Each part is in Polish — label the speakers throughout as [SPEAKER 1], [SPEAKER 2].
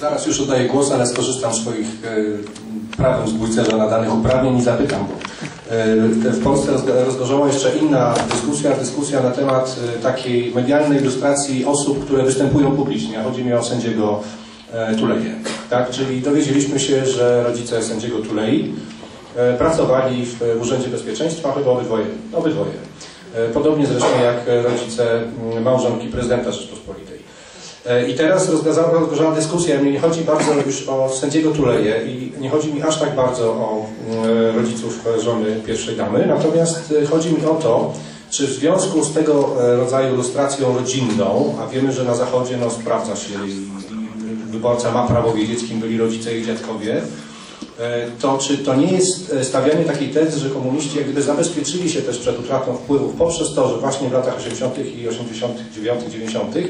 [SPEAKER 1] Zaraz już oddaję głos, ale skorzystam z swoich e, prawem zbójcerza nadanych uprawnień i zapytam, bo e, w Polsce rozgo- rozgorzała jeszcze inna dyskusja, dyskusja na temat e, takiej medialnej ilustracji osób, które występują publicznie. Chodzi mi o sędziego Tuleję. Tak? Czyli dowiedzieliśmy się, że rodzice sędziego Tulei pracowali w Urzędzie Bezpieczeństwa, chyba obydwoje. obydwoje. Podobnie zresztą jak rodzice małżonki prezydenta Rzeczpospolitej. E, I teraz rozgorzała, dyskusja. Mnie nie chodzi bardzo już o sędziego Tuleję i nie chodzi mi aż tak bardzo o e, rodziców żony pierwszej damy, natomiast e, chodzi mi o to, czy w związku z tego e, rodzaju ilustracją rodzinną, a wiemy, że na Zachodzie no, sprawdza się i, wyborca ma prawo wiedzieć, kim byli rodzice i dziadkowie, e, to czy to nie jest e, stawianie takiej tezy, że komuniści jak gdyby zabezpieczyli się też przed utratą wpływów poprzez to, że właśnie w latach 80. i 89, 90 e,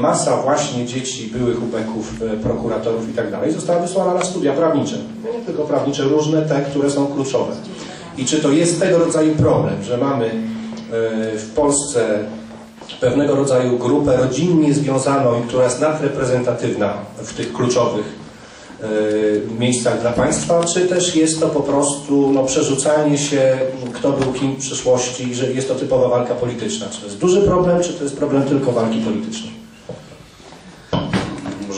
[SPEAKER 1] masa właśnie dzieci byłych ubeków, e, prokuratorów i tak dalej została wysłana na studia prawnicze. No Nie tylko prawnicze, różne te, które są kluczowe. I czy to jest tego rodzaju problem, że mamy e, w Polsce pewnego rodzaju grupę rodzinnie związaną i która jest nadreprezentatywna w tych kluczowych e, miejscach dla państwa, czy też jest to po prostu no, przerzucanie się, kto był kim w przyszłości, że jest to typowa walka polityczna. Czy to jest duży problem, czy to jest problem tylko walki politycznej?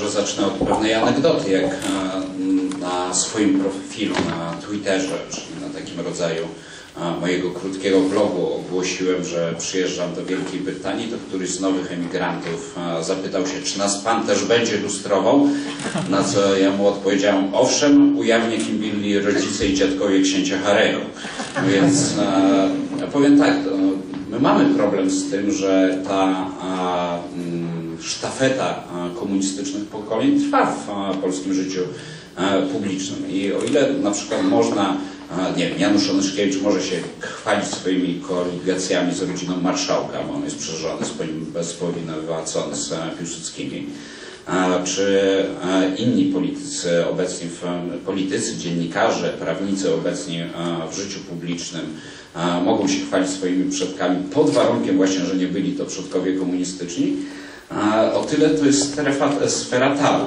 [SPEAKER 2] Może zacznę od pewnej anegdoty, jak e, na swoim profilu na Twitterze, czyli na takim rodzaju e, mojego krótkiego blogu ogłosiłem, że przyjeżdżam do Wielkiej Brytanii, to któryś z nowych emigrantów e, zapytał się, czy nas pan też będzie lustrował, na co ja mu odpowiedziałem, owszem, ujawnię kim byli rodzice i dziadkowie księcia Harego. Więc e, powiem tak, my mamy problem z tym, że ta sztafeta a, komunistycznych pokoleń trwa w a, polskim życiu a, publicznym. I o ile na przykład można, nie wiem, Janusz Onyszkiewicz może się chwalić swoimi koligacjami z rodziną marszałka, bo on jest przeżony z bezpowinowacony z e, Piłsudskimi, czy inni politycy obecni, w, politycy, dziennikarze, prawnicy obecni w życiu publicznym mogą się chwalić swoimi przodkami pod warunkiem właśnie, że nie byli to przodkowie komunistyczni, o tyle to jest strefa, sfera tabu.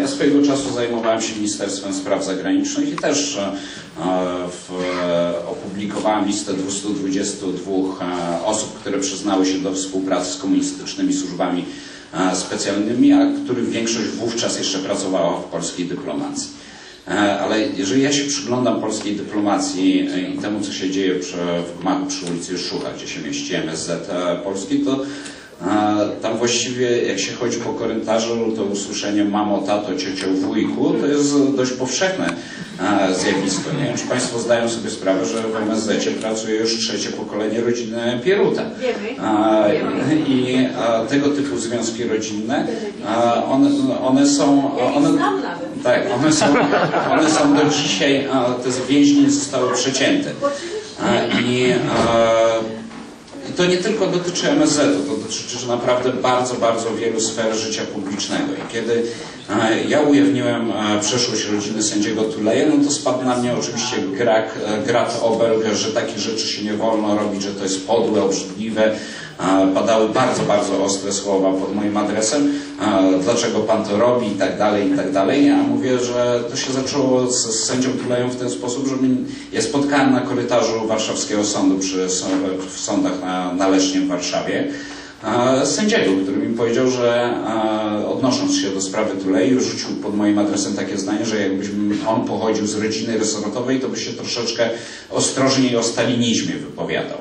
[SPEAKER 2] Ja swojego czasu zajmowałem się Ministerstwem Spraw Zagranicznych i też e, w, opublikowałem listę 222 e, osób, które przyznały się do współpracy z komunistycznymi służbami e, specjalnymi, a których większość wówczas jeszcze pracowała w polskiej dyplomacji. E, Ale jeżeli ja się przyglądam polskiej dyplomacji e, i temu, co się dzieje przy, w gmachu przy ulicy Szucha, gdzie się mieści MSZ e, Polski, to a tam właściwie jak się chodzi po korytarzu, to usłyszenie mamo, tato, ciocio, wujku, to jest dość powszechne zjawisko. Nie wiem, czy Państwo zdają sobie sprawę, że w MSZ pracuje już trzecie pokolenie rodziny Pieruta. A. I a, tego typu związki rodzinne, a, one, one są... One, tak, one są, one są do dzisiaj, te więźnie zostały przecięte. I to nie tylko dotyczy MSZ-u, to dotyczy naprawdę bardzo, bardzo wielu sfer życia publicznego. I kiedy e, ja ujawniłem e, przeszłość rodziny sędziego Tuleja, no to spadł na mnie oczywiście grak, e, grat obelg, że takich rzeczy się nie wolno robić, że to jest podłe, obrzydliwe. Padały bardzo, bardzo ostre słowa pod moim adresem. Dlaczego pan to robi i tak dalej, i tak dalej. Ja mówię, że to się zaczęło z, z sędzią Tulejem w ten sposób, że ja spotkałem na korytarzu warszawskiego sądu przy w sądach na, na Lesznie w Warszawie sędziego, który mi powiedział, że odnosząc się do sprawy Tuleju rzucił pod moim adresem takie zdanie, że jakbyśmy on pochodził z rodziny resortowej, to by się troszeczkę ostrożniej o stalinizmie wypowiadał.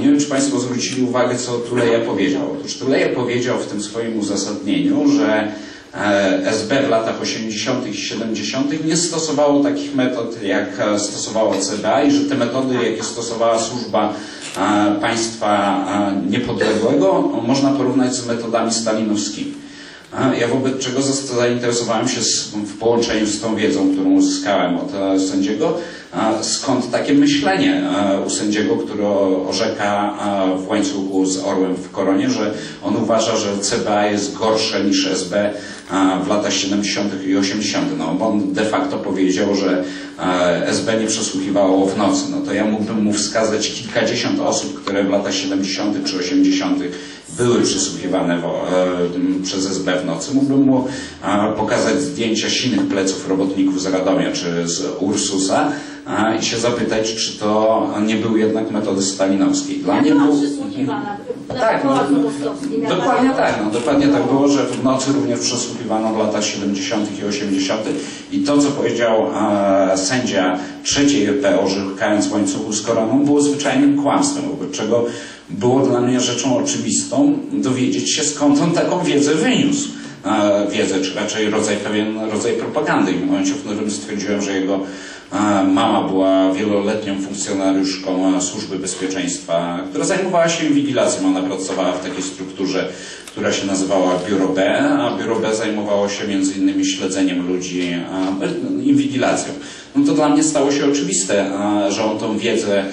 [SPEAKER 2] Nie wiem, czy Państwo zwrócili uwagę, co Tuleja powiedział. Otóż Tuleja powiedział w tym swoim uzasadnieniu, że e, SB w latach 80. i 70. nie stosowało takich metod, jak e, stosowało CBA i że te metody, jakie stosowała służba e, państwa niepodległego, można porównać z metodami stalinowskimi. Ja wobec czego zainteresowałem się w połączeniu z tą wiedzą, którą uzyskałem od sędziego, skąd takie myślenie e, u sędziego, który orzeka w łańcuchu z orłem w koronie, że on uważa, że CBA jest gorsze niż SB w latach 70. i 80. No, bo on de facto powiedział, że SB nie przesłuchiwało w nocy. No to ja mógłbym mu wskazać kilkadziesiąt osób, które w latach 70. czy 80. były przesłuchiwane wo- e, przez SB w nocy, mógłbym mu pokazać zdjęcia silnych pleców robotników z Radomia czy z Ursusa i się zapytać, czy to nie były jednak metody stalinowskie. Dla
[SPEAKER 3] Jak
[SPEAKER 2] mnie
[SPEAKER 3] była
[SPEAKER 2] był...
[SPEAKER 3] na
[SPEAKER 2] Tak, no, dokładnie tak, no, dokładnie tak było, że w nocy również przesłuchiwano w latach 70. i 80. I to, co powiedział e, sędzia trzeciej RP, orzekając w łańcuchu z koroną, było zwyczajnym kłamstwem, wobec czego było dla mnie rzeczą oczywistą dowiedzieć się, skąd on taką wiedzę wyniósł. E, wiedzę, czy raczej rodzaj, pewien rodzaj propagandy. I w momencie, w którym stwierdziłem, że jego mama była wieloletnią funkcjonariuszką Służby Bezpieczeństwa, która zajmowała się inwigilacją. Ona pracowała w takiej strukturze, która się nazywała Biuro B, a Biuro B zajmowało się między innymi śledzeniem ludzi, e, inwigilacją. No to dla mnie stało się oczywiste, że on tą wiedzę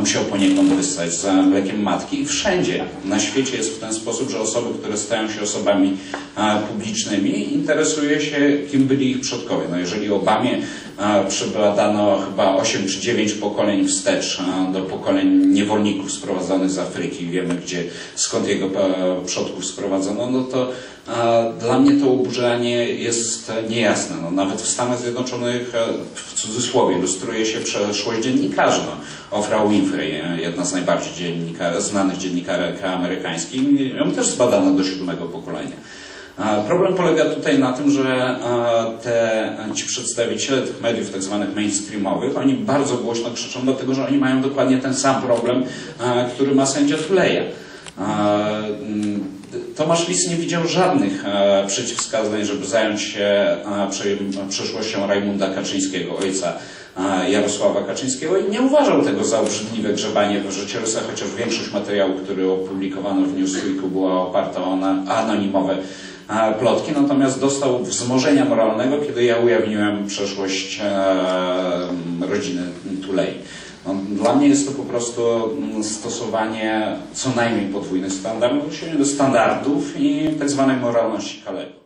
[SPEAKER 2] musiał poniekąd wystać za mlekiem matki. I wszędzie na świecie jest w ten sposób, że osoby, które stają się osobami publicznymi, interesuje się, kim byli ich przodkowie. No jeżeli Obamie przebadano chyba 8 czy 9 pokoleń wstecz do pokoleń niewolników sprowadzonych z Afryki, wiemy gdzie, skąd jego e, przodków sprowadzono, no to dla mnie to oburzenie jest niejasne. No, nawet w Stanach Zjednoczonych, e, w cudzysłowie, ilustruje się przeszłość dziennikarzy. No, Oprah Winfrey, e, jedna z najbardziej dziennika, znanych dziennikarek amerykańskich, ją też zbadano do siódmego pokolenia. Problem polega tutaj na tym, że a, te, ci przedstawiciele tych mediów tak zwanych mainstreamowych, oni bardzo głośno krzyczą dlatego, że oni mają dokładnie ten sam problem, a, który ma sędzia Tuleja. A, mm, Tomasz Lis nie widział żadnych e, przeciwwskazań, żeby zająć się e, prze- przeszłością Rajmunda Kaczyńskiego, ojca e, Jarosława Kaczyńskiego i nie uważał tego za obrzydliwe grzebanie w życiorysach, chociaż większość materiałów, które opublikowano w Newsweeku była oparta o anonimowe e, plotki, natomiast dostał wzmożenia moralnego, kiedy ja ujawniłem przeszłość e, rodziny Tulei. No, dla mnie jest to po prostu mm, stosowanie co najmniej podwójnych standardów, standardów i tak zwanej moralności Kalego.